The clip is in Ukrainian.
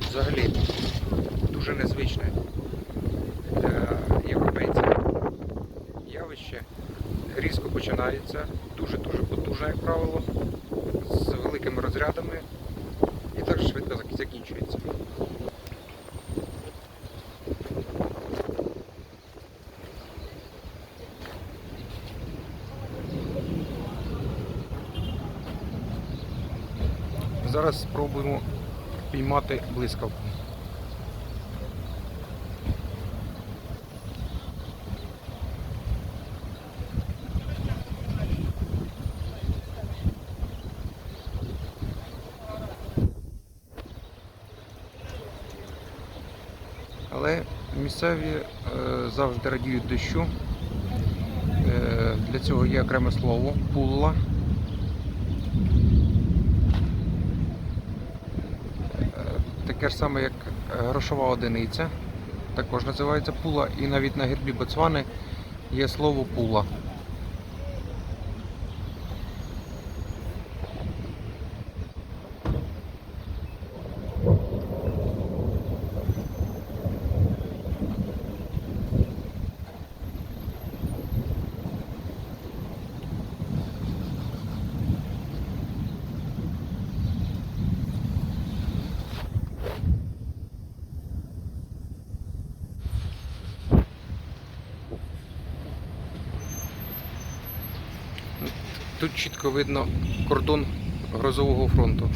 взагалі дуже незвичне для європейців явище. Різко починається, дуже-дуже потужне, як правило, з великими розрядами і так швидко закінчується. Зараз спробуємо піймати блискавку. Але місцеві е, завжди радіють дощу. Е, для цього є окреме слово пулла. Таке ж саме, як е, грошова одиниця. Також називається пула. І навіть на гербі Боцвани є слово пула. Тут чітко видно кордон грозового фронту.